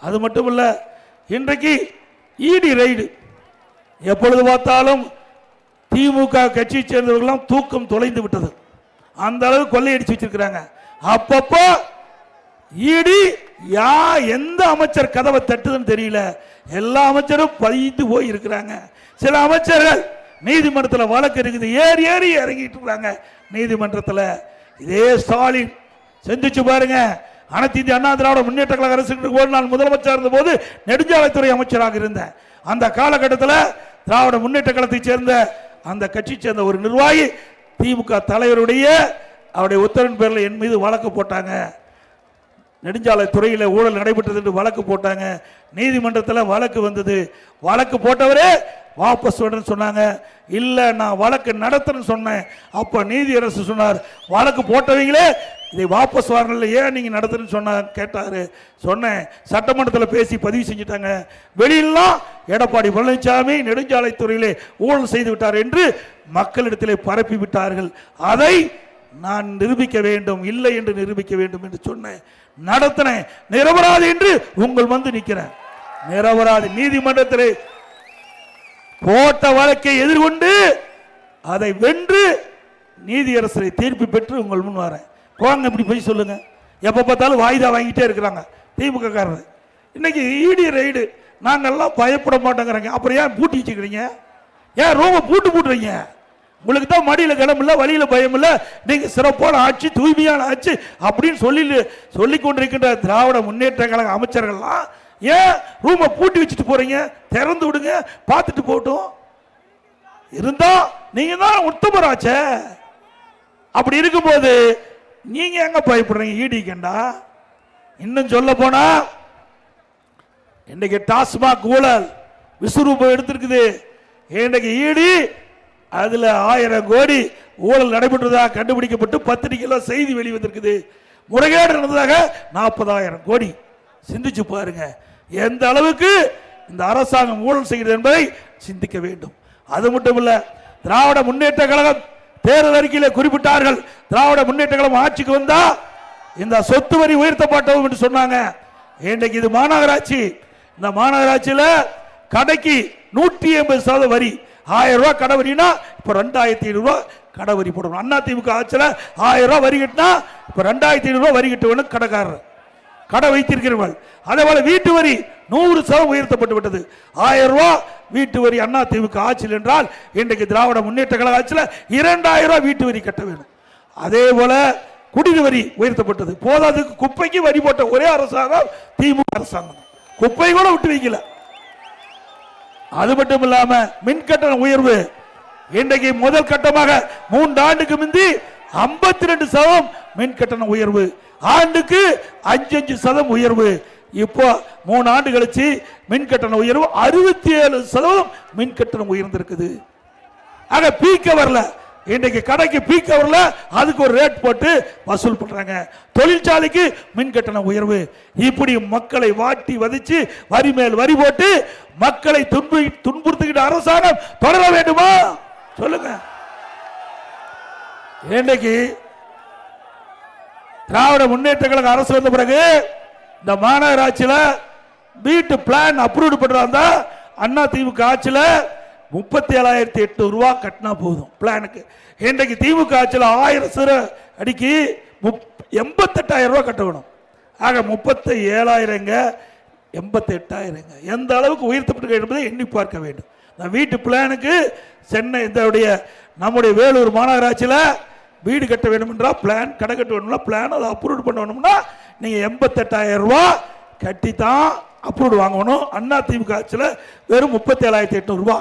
அது மட்டும் இல்லை இன்றைக்கு ஈடி ரைடு எப்பொழுது பார்த்தாலும் திமுக கட்சியை சேர்ந்தவர்கள்லாம் தூக்கம் தொலைந்து விட்டது. அந்த அளவு கொள்ளையடிச்சு வச்சிருக்கிறாங்க. அப்பப்போ ஈடி யா எந்த அமைச்சர் கதவை தட்டுதுன்னு தெரியல. எல்லா அமைச்சரும் பதிந்து போய் இருக்கிறாங்க. சில அமைச்சர்கள் நீதிமன்றத்தில் வழக்கு இருக்குது. ஏறி ஏறி இறங்கிட்டு இருக்காங்க நீதிமன்றத்தில். இதே ஸ்டாலின் செஞ்சிச்சு பாருங்க. அனைத்து இந்திய அண்ணா திராவிட முன்னேற்ற கழக அரசு ஒரு நாள் முதலமைச்சர் இருந்த போது நெடுஞ்சாலைத்துறை அமைச்சராக இருந்தேன் அந்த காலகட்டத்தில் திராவிட முன்னேற்ற கழகத்தை சேர்ந்த அந்த கட்சி சேர்ந்த ஒரு நிர்வாகி திமுக தலைவருடைய அவருடைய உத்தரவின் பேரில் என் மீது வழக்கு போட்டாங்க. நெடுஞ்சாலை துறையில் ஊழல் நடைபெற்றது என்று வழக்கு போட்டாங்க. நீதிமன்றத்தில் வழக்கு வந்தது. வழக்கு போட்டவரே வாபஸ் விடுன்னு சொன்னாங்க. இல்லை நான் வழக்கு நடத்துறேன்னு சொன்னேன். அப்போ நீதியரசு சொன்னார். வழக்கு போட்டவங்களே இதை வாபஸ் வாங்கல ஏன் நீங்கள் நடத்துறேன்னு சொன்ன கேட்டார். சொன்னேன். சட்டமன்றத்தில் பேசி பதிவு செஞ்சுட்டாங்க. வெளியிலாம் எடப்பாடி பழனிசாமி நெடுஞ்சாலைத்துறையிலே ஊழல் செய்து விட்டார் என்று மக்களிடத்திலே பரப்பி விட்டார்கள். அதை நான் நிரூபிக்க வேண்டும் இல்லை என்று நிரூபிக்க வேண்டும் என்று சொன்னேன். நடத்தினேன். நிரபராதி என்று உங்கள் வந்து நிற்கிறேன். நிரபராதி நீதிமன்றத்திலே போட்ட வழக்கை எதிர்கொண்டு அதை வென்று நீதியரசரை தீர்ப்பு பெற்று உங்கள் முன் வரேன். போங்க இப்படி போய் சொல்லுங்க. எப்போ பார்த்தாலும் வாய்தா வாங்கிட்டே இருக்கிறாங்க திமுக காரர். இன்னைக்கு ஈடி ரைடு நாங்கள்லாம் பயப்பட மாட்டேங்கிறாங்க. அப்புறம் ஏன் பூட்டி வச்சுக்கிறீங்க? ஏன் ரூமை பூட்டு பூட்டுறீங்க? உங்களுக்கு தான் மடியில் கிளம்பில்ல வழியில் பயம் இல்லை சிறப்பான ஆட்சி தூய்மையான ஆட்சி அப்படின்னு சொல்லி சொல்லி கொண்டிருக்கின்ற திராவிட முன்னேற்ற கழக அமைச்சர்கள்லாம் ஏன் ரூமை பூட்டி வச்சுட்டு போகிறீங்க திறந்து விடுங்க பார்த்துட்டு போகட்டும். இருந்தால் நீங்கள் தான் உத்தமராச்சே. அப்படி இருக்கும்போது நீங்க எங்க பயப்படுறீங்க? ஈடிக்கண்டா இன்னும் சொல்ல போனா இன்னைக்கு டாஸ்மாக் ஊழல் விஸ்வரூபம் எடுத்திருக்குது. இன்னைக்கு ஈடி அதுல ஆயிரம் கோடி ஊழல் நடைபெற்றதாக கண்டுபிடிக்கப்பட்டு பத்திரிகையில் செய்தி வெளிவந்திருக்குது. முறைகேடு நடந்ததாக நாற்பதாயிரம் கோடி. சிந்திச்சு பாருங்க. எந்த அளவுக்கு இந்த அரசாங்கம் ஊழல் செய்கிறது என்பதை சிந்திக்க வேண்டும். அது மட்டும் இல்லை திராவிட முன்னேற்ற கழகம் தேர்தல் அறிக்கையில் குறிப்பிட்டார்கள் திராவிட முன்னேற்ற கழகம் ஆட்சிக்கு வந்தா இந்த சொத்து வரி உயர்த்தப்பட்டவும் என்று சொன்னாங்க. இன்றைக்கு இது மாநகராட்சி. இந்த மாநகராட்சியில் கடைக்கு நூற்றி எண்பது சதவீத வரி ஆயிரம் ரூபாய் கடை வரினா இப்போ ரெண்டாயிரத்தி ஐநூறுரூவா கடை வரி போடணும். அண்ணா திமுக ஆட்சியில் ஆயிரம் ரூபாய் வரி கட்டினா இப்போ ரெண்டாயிரத்தி ஐநூறுரூவா வரி கட்டுவனும் கடைக்காரர். கடை வைத்திருக்கிறவர்கள். அதே போல வீட்டு வரி நூறு சதவீதம் உயர்த்தப்பட்டு விட்டது. ஆயிரம் ரூபாய் வீட்டு வரி அண்ணா திமுக ஆட்சியில் என்றால் இன்றைக்கு திராவிட முன்னேற்ற கழக ஆட்சியில் இரண்டாயிரம் ரூபாய் வீட்டு வரி கட்ட வேணும். அதே போல குடிநீர் வரி உயர்த்தப்பட்டது. போதாதுக்கு குப்பைக்கு வரி போட்ட ஒரே அரசாங்கம் திமுக அரசாங்கம். குப்பை கூட விட்டு வைக்கல. அது மட்டும் இல்லாம மின் கட்டண உயர்வு இன்றைக்கு முதல் கட்டமாக மூன்று ஆண்டுக்கு முந்தி 52% ரெண்டு சதம் மின் கட்டண உயர்வு. ஆண்டுக்கு அஞ்சு அஞ்சு சதம் உயர்வு. இப்போ மூணு ஆண்டு கழிச்சு மின் கட்டண உயர்வு அறுபத்தி ஏழு சதவீதம் மின் கட்டணம் உயர்ந்திருக்குது. ஆக பீக்க வரல இன்றைக்கு கடைக்கு பீக்க வரல அதுக்கு ஒரு ரேட் போட்டு வசூல் பண்றாங்க. தொழிற்சாலைக்கு மின் கட்டண உயர்வு. இப்படி மக்களை வாட்டி வதிச்சு வரி மேல் வரி போட்டு மக்களை துன்பு துன்புறுத்துகின்ற அரசாங்கம் தொடர வேண்டுமா? சொல்லுங்க. இன்றைக்கு திராவிட முன்னேற்ற கழக அரசு வந்த பிறகு இந்த மாநகராட்சியில் வீட்டு பிளான் அப்ரூவ் பண்றாங்க அண்ணா திமுக ஆட்சியில் முப்பத்தி ஏழாயிரத்தி எட்நூறு ரூபா கட்டினா போதும் பிளானுக்கு இன்றைக்கு திமுக ஆட்சியில் ஆயிரம் சிறு அடிக்கு முப் எண்பத்தெட்டாயிரம் ரூபா கட்ட வேணும். ஆக முப்பத்தி ஏழாயிரங்க எண்பத்தி எட்டாயிரங்க எந்த அளவுக்கு உயர்த்தப்பட்டு என்பதை எண்ணி பார்க்க வேண்டும். நான் வீட்டு பிளானுக்கு சென்னை இதனுடைய நம்முடைய வேலூர் மாநகராட்சியில் வீடு கட்ட வேணுமென்றால் பிளான் கடை கட்ட வேணும்னா பிளான் அதை அப்ரூவ் பண்ணணும்னா நீங்கள் எண்பத்தெட்டாயிரம் ரூபா கட்டி தான் அப்ரூவ்டு வாங்கணும். அண்ணா திமுக ஆட்சியில் வெறும் முப்பத்தி ஏழாயிரத்தி எட்நூறுபா